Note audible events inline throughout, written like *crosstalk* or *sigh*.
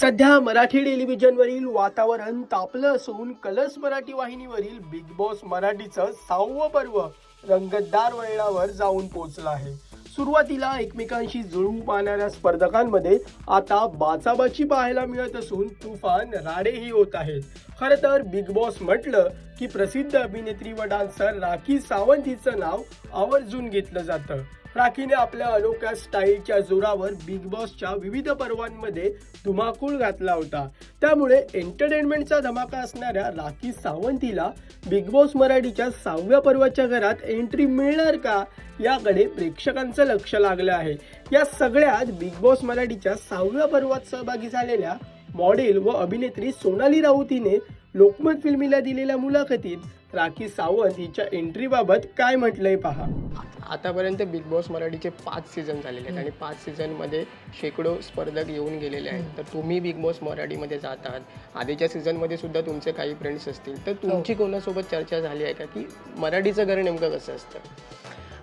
सध्या मराठी टेलिव्हिजनवरील वातावरण तापलं असून कलर्स मराठी वाहिनीवरील बिग बॉस मराठीचं सहावं पर्व रंगतदार वळणावर जाऊन पोहोचलं आहे. सुरुवातीला एकमेकांशी जुळवू पाहणाऱ्या स्पर्धकांमध्ये आता बाचाबाची पाहायला मिळत असून तुफान राडेही होत आहेत. खरं तर बिग बॉस म्हटलं की प्रसिद्ध अभिनेत्री व डान्सर राखी सावंत हिचं नाव आवर्जून घेतलं जातं. राखीने आपल्या अनोख्या स्टाईलच्या जोरावर बिग बॉसच्या विविध पर्वांमध्ये धुमाकूळ घातला होता. त्यामुळे एंटरटेनमेंटचा धमाका असणाऱ्या राखी सावंतीला बिग बॉस मराठीच्या सहाव्या पर्वाच्या घरात एंट्री मिळणार का? याकडे प्रेक्षकांचं लक्ष लागलं आहे. या सगळ्यात बिग बॉस मराठीच्या सहाव्या पर्वात सहभागी झालेल्या मॉडेल व अभिनेत्री सोनाली राऊत हिने लोकमत फिल्मीला दिलेल्या मुलाखतीत राखी सावंत हिच्या एंट्रीबाबत काय म्हटलंय पहा. आतापर्यंत बिग बॉस मराठीचे पाच सीझन झालेले आहेत आणि पाच सीझनमध्ये शेकडो स्पर्धक येऊन गेलेले आहेत. तर तुम्ही बिग बॉस मराठीमध्ये जात आहात. आधीच्या सीझनमध्ये सुद्धा तुमचे काही फ्रेंड्स असतील. तर तुमची कोणासोबत चर्चा झाली आहे का? की मराठीचं घर नेमकं कसं असतं?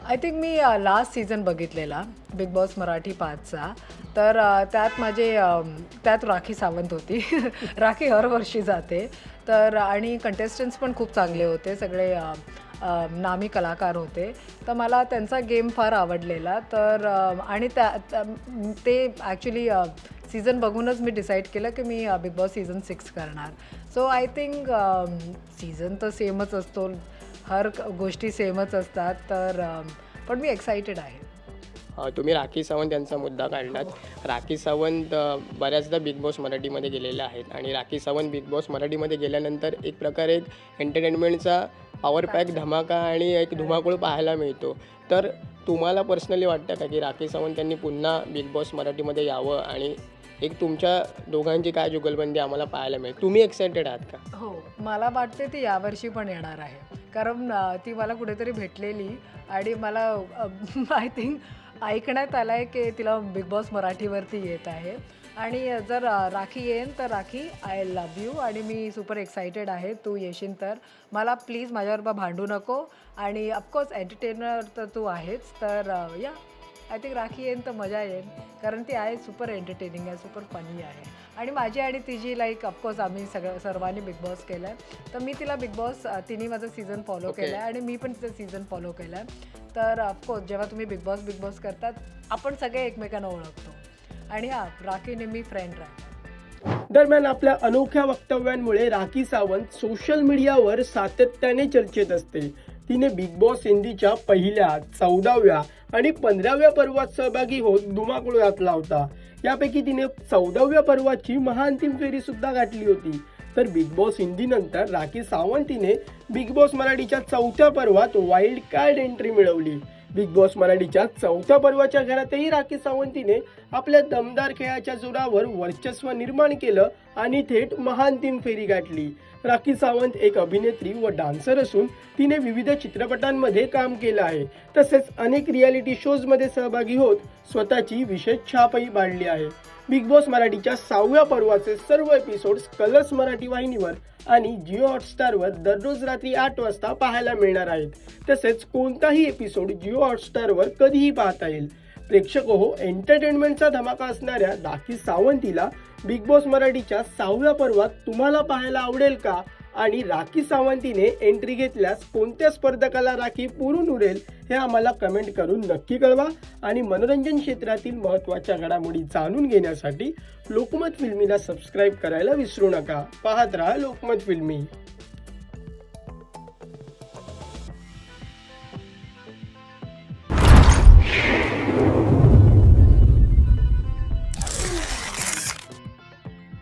आय थिंक मी uh, लास्ट सीझन बघितलेला बिग बॉस मराठी पाचचा. तर uh, त्यात माझे um, त्यात राखी सावंत होती. *laughs* राखी हर वर्षी जाते. तर आणि कंटेस्टंट्स पण खूप चांगले होते. सगळे uh, um, नामी कलाकार होते. तर मला त्यांचा गेम फार आवडलेला. तर um, आणि त्या त्या- ते ॲक्च्युली सीझन बघूनच मी डिसाईड केलं की मी बिग बॉस सीझन सिक्स करणार. सो आय थिंक सीझन तर सेमच असतो. हर गोष्टी सेमच असतात तर पण मी एक्सायटेड आहे. तुम्ही राखी सावंत यांचा मुद्दा काढलात. राखी सावंत बऱ्याचदा बिग बॉस मराठीमध्ये गेलेल्या आहेत आणि राखी सावंत बिग बॉस मराठीमध्ये गेल्यानंतर एक प्रकारे एक एंटरटेनमेंटचा पॉवर पॅक धमाका आणि एक धुमाकूळ पाहायला मिळतो. तर तुम्हाला पर्सनली वाटतं का की राखी सावंत यांनी पुन्हा बिग बॉस मराठीमध्ये यावं आणि एक तुमच्या दोघांची काय जुगलबंदी आम्हाला पाहायला मिळेल? तुम्ही एक्सायटेड आहात का? हो मला वाटते ती यावर्षी पण येणार आहे. कारण ती मला कुठेतरी भेटलेली आणि मला आय थिंक *laughs* ऐकण्यात आलं आहे की तिला बिग बॉस मराठीवरती येत आहे. आणि जर राखी येईन तर राखी आय लव यू आणि मी सुपर एक्सायटेड आहे. तू येशील तर. मला प्लीज माझ्याबरोबर भांडू नको आणि ऑफकोर्स एंटरटेनर तर तू आहेच. तर या. आय थिंक राखी येईन तर मजा येईल. कारण ती आहे सुपर एंटरटेनिंग आहे सुपर फनी आहे. आणि माझी आणि तिची लाईक ऑफकोर्स आम्ही सगळं सर्वांनी बिग बॉस केलं आहे तर मी तिला बिग बॉस तिने माझं सीझन फॉलो Okay. केलं आहे आणि मी पण तिचं सीझन फॉलो केलं आहे तर ऑफकोर्स जेव्हा तुम्ही बिग बॉस बिग बॉस करतात आपण सगळे एकमेकांना ओळखतो. आणि हा राखी नेहमी फ्रेंड राहतात दरम्यान आपल्या अनोख्या वक्तव्यांमुळे राखी सावंत सोशल मीडियावर सातत्याने चर्चेत असते. तिने बिग बॉस हिंदीच्या पहिल्या चौदाव्या आणि पंधराव्या पर्वात सहभागी होत धुमाकूळ घातला होता यापैकी तिने चौदाव्या पर्वाची महाअंतिम फेरी सुद्धा गाठली होती. तर बिग बॉस हिंदी नंतर राखी सावंतीने बिग बॉस मराठीच्या चौथ्या पर्वात वाईल्ड कार्ड एंट्री मिळवली. बिग बॉस मराठीच्या चौथ्या पर्वाच्या घरातही राखी सावंतीने आपल्या दमदार खेळाच्या जोरावर वर्चस्व निर्माण केलं आणि थेट महाअंतिम फेरी गाठली. राखी सावंत एक अभिनेत्री व डान्सर असून तिने विविध चित्रपटांमध्ये काम केलं आहे. तसेच अनेक रियालिटी शोजमध्ये सहभागी होत स्वतःची विशेष छापही पाडली आहे. बिग बॉस मराठीच्या सहाव्या पर्वाचे सर्व एपिसोड्स कलर्स मराठी वाहिनीवर आणि जिओ हॉटस्टारवर दररोज रात्री आठ वाजता पाहायला मिळणार आहेत. तसेच कोणताही एपिसोड जिओ हॉटस्टारवर कधीही पाहता येईल. प्रेक्षक हो एंटरटेनमेंटचा धमाका असणाऱ्या राखी सावंतीला बिग बॉस मराठीच्या सहाव्या पर्वात तुम्हाला पाहायला आवडेल का? आणि राखी सावंतीने एंट्री घेतल्यास कोणत्या स्पर्धकाला राखी पुरून उरेल हे आम्हाला कमेंट करून नक्की कळवा. आणि मनोरंजन क्षेत्रातील महत्त्वाच्या घडामोडी जाणून घेण्यासाठी लोकमत फिल्मीला सबस्क्राईब करायला विसरू नका. पाहत राहा लोकमत फिल्मी.